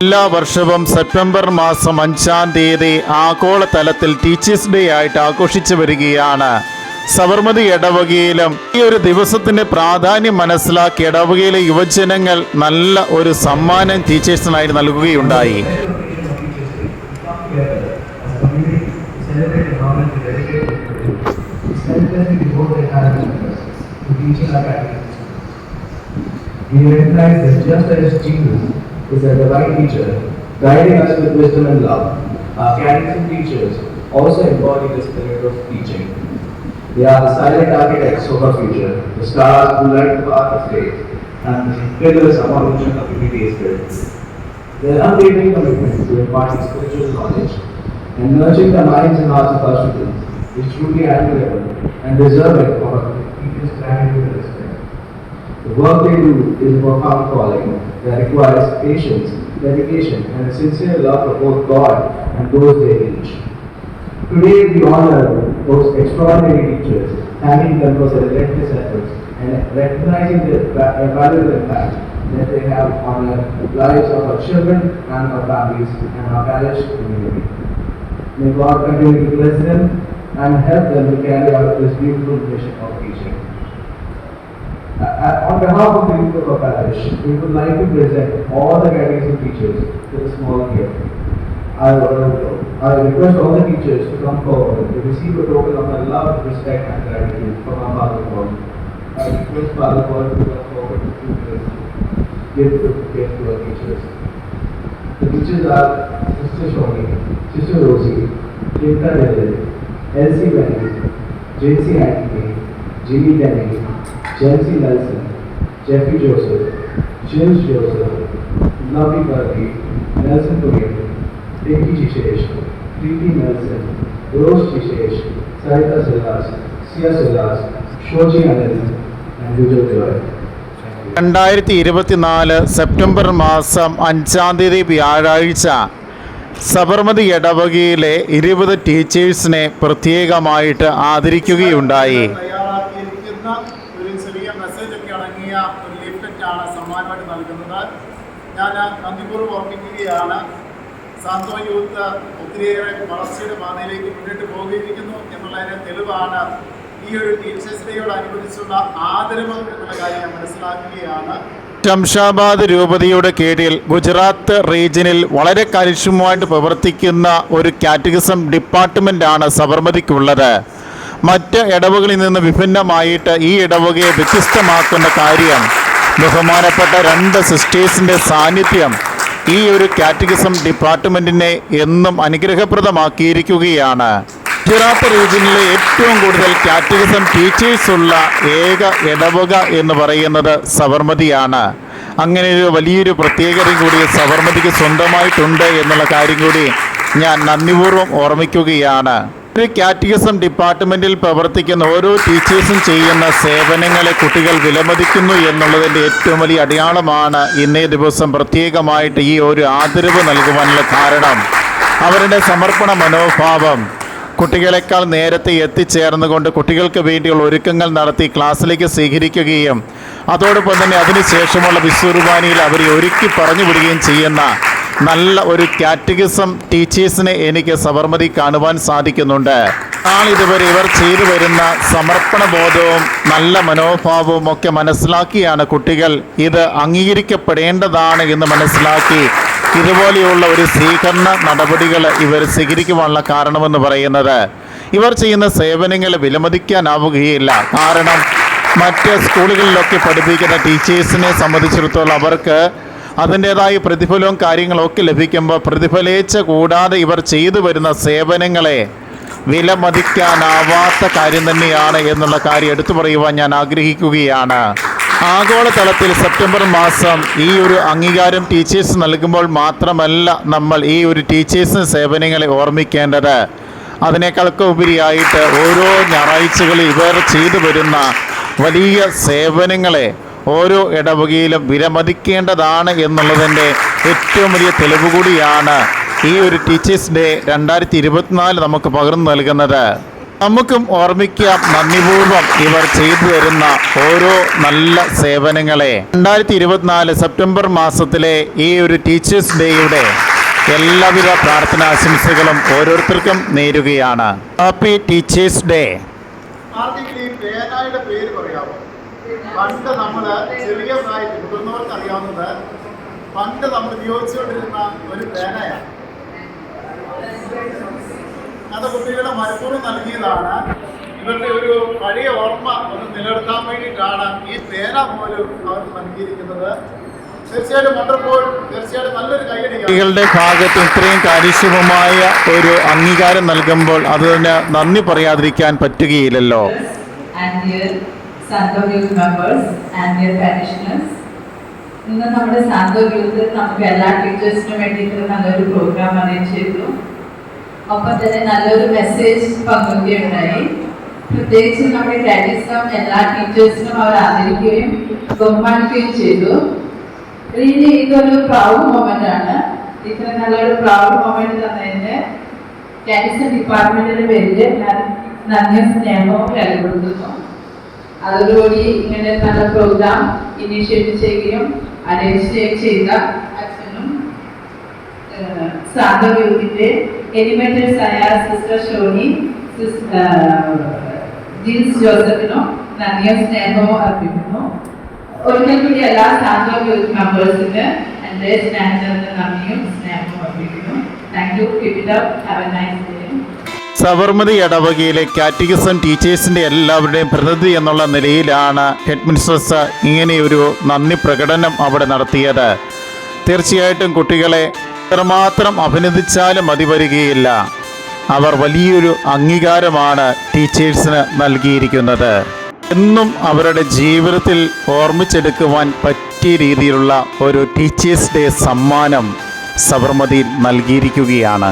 എല്ലാ വർഷവും സെപ്റ്റംബർ മാസം അഞ്ചാം തീയതി ആഗോളതലത്തിൽ ടീച്ചേഴ്സ് ഡേ ആയിട്ട് ആഘോഷിച്ചു വരികയാണ് സബർമതി ഇടവകയിലും ഈ ഒരു ദിവസത്തിന്റെ പ്രാധാന്യം മനസ്സിലാക്കി ഇടവകയിലെ യുവജനങ്ങൾ നല്ല ഒരു സമ്മാനം ടീച്ചേഴ്സിനായി നൽകുകയുണ്ടായി just as Jesus is a divine teacher, guiding us with wisdom and love, uh, our catechism teachers also embody the spirit of teaching. They are the silent architects of our future, the stars who light the path of faith, and the pillars of our vision of unity is built. Their unwavering commitment to imparting spiritual knowledge and nurturing the minds and hearts of our students is truly admirable and deserving of our deepest gratitude and respect. The work they do is a profound calling that requires patience, dedication, and a sincere love for both God and those they teach. Today we honor those extraordinary teachers, thanking them for their relentless efforts and recognizing the valuable impact that they have on the lives of our children and our families and our parish community. May God continue to bless them and help them to carry out this beautiful mission of teaching. Uh, On behalf of the youth of our parish, we would like to present all the catechism teachers to the small gift. I I request all the teachers to come forward to receive a token of my love, respect and gratitude from our Father God. I request Father God to come forward to give the gift to our teachers. The teachers are Sister Shoni, Sister Rosie, Chinta Lilith, Elsie Benny, JC Anthony, Jimmy Denny, Nelson, Jeffrey Joseph, James Joseph, Lovely Burgi, Nelson Purin, Pinky Jishesh, Preeti Nelson, Rose Jishesh, Saita Silas, Sia Silas, Shoji Anand, and Vijay Devay. രണ്ടായിരത്തി ഇരുപത്തിനാല് September മാസം അഞ്ചാം തീയതി വ്യാഴാഴ്ച സബർമതി ഇടവകയിലെ ഇരുപത് ടീച്ചേഴ്സിനെ പ്രത്യേകമായിട്ട് ആദരിക്കുകയുണ്ടായി തയ്യാറാക്കിയിരിക്കുന്ന ഒരു ചെറിയ മെസ്സേജ് ഒക്കെ അടങ്ങിയ ഒരു ലീഫ്ലെറ്റ് ആണ് സമ്മാനമായിട്ട് നൽകുന്നത്. ഞാൻ നന്ദിപൂർവം ഓർമ്മിക്കുകയാണ്. സാന്ത്വന യൂത്ത് ഒത്തിരിയേറെ വളർച്ചയുടെ പാതയിലേക്ക് മുന്നിട്ട് പോകിയിരിക്കുന്നു എന്നുള്ളതിന് തെളിവാണ് ഈ ഒരു ടീച്ചേഴ്സ് ഡേയോടനുബന്ധിച്ചുള്ള ആദരവ് എന്നുള്ള കാര്യം മനസ്സിലാക്കുകയാണ്. ശംഷാബാദ് രൂപതയുടെ കീഴിൽ ഗുജറാത്ത് റീജിയനിൽ വളരെ കാര്യക്ഷമമായിട്ട് പ്രവർത്തിക്കുന്ന ഒരു കാറ്റഗറിസം ഡിപ്പാർട്ട്മെന്റാണ് സബർമതിക്കുള്ളത്. മറ്റ് ഇടവകളിൽ നിന്ന് വിഭിന്നമായിട്ട് ഈ ഇടവകയെ വ്യത്യസ്തമാക്കുന്ന കാര്യം ബഹുമാനപ്പെട്ട രണ്ട് സിസ്റ്റേഴ്സിന്റെ സാന്നിധ്യം ഈ ഒരു കാറ്റഗറിസം ഡിപ്പാർട്ട്മെന്റിനെ എന്നും അനുഗ്രഹപ്രദമാക്കിയിരിക്കുകയാണ്. ഗുജറാത്ത് റീജിയനിലെ ഏറ്റവും കൂടുതൽ കാറ്റഗറിസം ടീച്ചേഴ്സ് ഉള്ള ഏക ഇടവക എന്ന് പറയുന്നത് സബർമതിയാണ് അങ്ങനെ ഒരു വലിയൊരു പ്രത്യേകതയും കൂടി സബർമതിക്ക് സ്വന്തമായിട്ടുണ്ട് എന്നുള്ള കാര്യം കൂടി ഞാൻ നന്ദിപൂർവം ഓർമ്മിക്കുകയാണ്. ഒരു ഡിപ്പാർട്ട്മെന്റിൽ പ്രവർത്തിക്കുന്ന ഓരോ ടീച്ചേഴ്സും ചെയ്യുന്ന സേവനങ്ങളെ കുട്ടികൾ വിലമതിക്കുന്നു എന്നുള്ളതിന്റെ ഏറ്റവും വലിയ അടയാളമാണ് ഇന്നേ ദിവസം പ്രത്യേകമായിട്ട് ഈ ഒരു ആദരവ് നൽകുവാനുള്ള കാരണം. അവരുടെ സമർപ്പണ മനോഭാവം. കുട്ടികളെക്കാൾ നേരത്തെ എത്തിച്ചേർന്നുകൊണ്ട് കുട്ടികൾക്ക് വേണ്ടിയുള്ള ഒരുക്കങ്ങൾ നടത്തി ക്ലാസ്സിലേക്ക് സ്വീകരിക്കുകയും അതോടൊപ്പം തന്നെ അതിനുശേഷമുള്ള വിശ്വകുർബാനയിൽ അവരെ ഒരുക്കി പറഞ്ഞു വിടുകയും ചെയ്യുന്ന നല്ല ഒരു കാറ്റഗിസം ടീച്ചേഴ്സിനെ എനിക്ക് സബർമതി കാണുവാൻ സാധിക്കുന്നുണ്ട്. നാളിതുവരെ ഇവർ ചെയ്തു വരുന്ന സമർപ്പണ ബോധവും നല്ല മനോഭാവവും ഒക്കെ മനസ്സിലാക്കിയാണ് കുട്ടികൾ. ഇത് അംഗീകരിക്കപ്പെടേണ്ടതാണ് എന്ന് മനസ്സിലാക്കി ഇതുപോലെയുള്ള ഒരു സ്വീകരണ നടപടികൾ ഇവർ സ്വീകരിക്കുവാനുള്ള കാരണമെന്ന് പറയുന്നത്. ഇവർ ചെയ്യുന്ന സേവനങ്ങൾ വിലമതിക്കാനാവുകയില്ല. കാരണം മറ്റ് സ്കൂളുകളിലൊക്കെ പഠിപ്പിക്കുന്ന ടീച്ചേഴ്സിനെ സംബന്ധിച്ചിടത്തോളം അവർക്ക് അതിന്റേതായ പ്രതിഫലവും കാര്യങ്ങളും ഒക്കെ ലഭിക്കുമ്പോൾ പ്രതിഫലേച്ച കൂടാതെ ഇവർ ചെയ്തു വരുന്ന സേവനങ്ങളെ വിലമതിക്കാനാവാത്ത കാര്യം തന്നെയാണ് എന്നുള്ള കാര്യം എടുത്തു പറയുവാൻ ഞാൻ ആഗ്രഹിക്കുകയാണ്. ആഗോളതലത്തിൽ സെപ്റ്റംബർ മാസം ഈ ഒരു അംഗീകാരം ടീച്ചേഴ്സ് നൽകുമ്പോൾ മാത്രമല്ല നമ്മൾ ഈ ഒരു ടീച്ചേഴ്സിന് സേവനങ്ങളെ ഓർമ്മിക്കേണ്ടത്. അതിനേക്കാളൊക്കെ ഉപരിയായിട്ട് ഓരോ ഞായറാഴ്ചകളിൽ ഇവർ ചെയ്തു വരുന്ന വലിയ സേവനങ്ങളെ ഓരോ ഇടവകയിലും വിലമതിക്കേണ്ടതാണ് എന്നുള്ളതിന്റെ ഏറ്റവും വലിയ തെളിവ് കൂടിയാണ് ഈ ഒരു ടീച്ചേഴ്സ് ഡേ രണ്ടായിരത്തി ഇരുപത്തിനാല് നമുക്ക് പകർന്നു നൽകുന്നത്. നമുക്കും ഓർമ്മിക്കാം നന്ദിപൂർവം ഇവർ ചെയ്തു തരുന്ന ഓരോ നല്ല സേവനങ്ങളെ. രണ്ടായിരത്തി ഇരുപത്തിനാല് സെപ്റ്റംബർ മാസത്തിലെ ഈ ഒരു ടീച്ചേഴ്സ് ഡേയുടെ എല്ലാവിധ പ്രാർത്ഥനാശംസകളും ഓരോരുത്തർക്കും നേരുകയാണ്. ഹാപ്പി ടീച്ചേഴ്സ് ഡേ പേര് പറയാമോ? പണ്ട് നമ്മൾ ചെറിയ പ്രായത്തിൽ മുതിർന്നവർക്ക് അറിയാവുന്നത് പണ്ട് നമ്മൾ ഉപയോഗിച്ചുകൊണ്ടിരുന്ന ഒരു പേനയാണ്. അത് കുട്ടികളെ മനഃപൂർവം നൽകിയതാണ്. ഇവരുടെ ഒരു പഴയ ഓർമ്മ ഒന്ന് നിലനിർത്താൻ വേണ്ടിയിട്ടാണ് ഈ പേന പോലും അവർക്ക് നൽകിയിരിക്കുന്നത്. കുട്ടികളുടെ ഭാഗത്ത് ഇത്രയും കാര്യക്ഷമമായ ഒരു അംഗീകാരം നൽകുമ്പോൾ അത് തന്നെ നന്ദി പറയാതിരിക്കാൻ പറ്റുകയില്ലല്ലോ. And their members and their parishioners. ഇന്ന് നമ്മുടെ സാന്തോക് യൂത്ത് നമുക്ക് എല്ലാ ടീച്ചേഴ്സിനും വേണ്ടിയിട്ട് നല്ലൊരു പ്രോഗ്രാം അറേഞ്ച് ചെയ്തു. ഒപ്പം തന്നെ നല്ലൊരു മെസ്സേജ് പങ്കുവയ്ക്കുകയുണ്ടായി പ്രത്യേകിച്ച് നമ്മുടെ കാറ്റിസം എല്ലാ ടീച്ചേഴ്സിനും അവർ ആദരിക്കുകയും ബഹുമാനിക്കുകയും ചെയ്തു. റിയലി ഇതൊരു പ്രൗഡ് മൊമെന്റ് ആണ്. ഇത്ര നല്ലൊരു പ്രൗഡ് മൊമെന്റ് തന്നതിന് കാറ്റിസം ഡിപ്പാർട്ട്മെന്റിന് പേരിൽ നന്ദിയും സ്നേഹവും രേഖപ്പെടുത്തുന്നു അതോടുകൂടി ഇങ്ങനെ നല്ല പ്രോഗ്രാം ഇനിഷ്യേറ്റ് ചെയ്യുകയും അറേഞ്ച് ചെയ്ത അച്ഛനും സാധവ്യൂഹിന്റെ യൂത്തിന്റെ എലിമെന്റേഴ്സ് ആയ സിസ്റ്റർ ഷോണി ജീൻസ് ജോസഫിനും നന്ദിയ സ്നേഹവും അർപ്പിക്കുന്നു. ഒരിക്കൽ കൂടി എല്ലാ സാധു യൂത്ത് മെമ്പേഴ്സിന് എന്റെ സ്നേഹത്തിന് നന്ദിയും സ്നേഹവും അർപ്പിക്കുന്നു. Thank you keep it up have a nice day Sabarmati ഇടവകയിലെ കാറ്റഗിസം ടീച്ചേഴ്സിന്റെ എല്ലാവരുടെയും പ്രതിനിധി എന്നുള്ള നിലയിലാണ് ഹെഡ്മിസ്ട്രസ് ഇങ്ങനെയൊരു നന്ദി പ്രകടനം അവിടെ നടത്തിയത്. തീർച്ചയായിട്ടും കുട്ടികളെ എത്രമാത്രം അഭിനന്ദിച്ചാലും മതി വരികയില്ല അവർ വലിയൊരു അംഗീകാരമാണ് ടീച്ചേഴ്സിന് നൽകിയിരിക്കുന്നത്. എന്നും അവരുടെ ജീവിതത്തിൽ ഓർമ്മിച്ചെടുക്കുവാൻ പറ്റിയ രീതിയിലുള്ള ഒരു ടീച്ചേഴ്സ് ഡേ സമ്മാനം സബർമതിയിൽ നൽകിയിരിക്കുകയാണ്.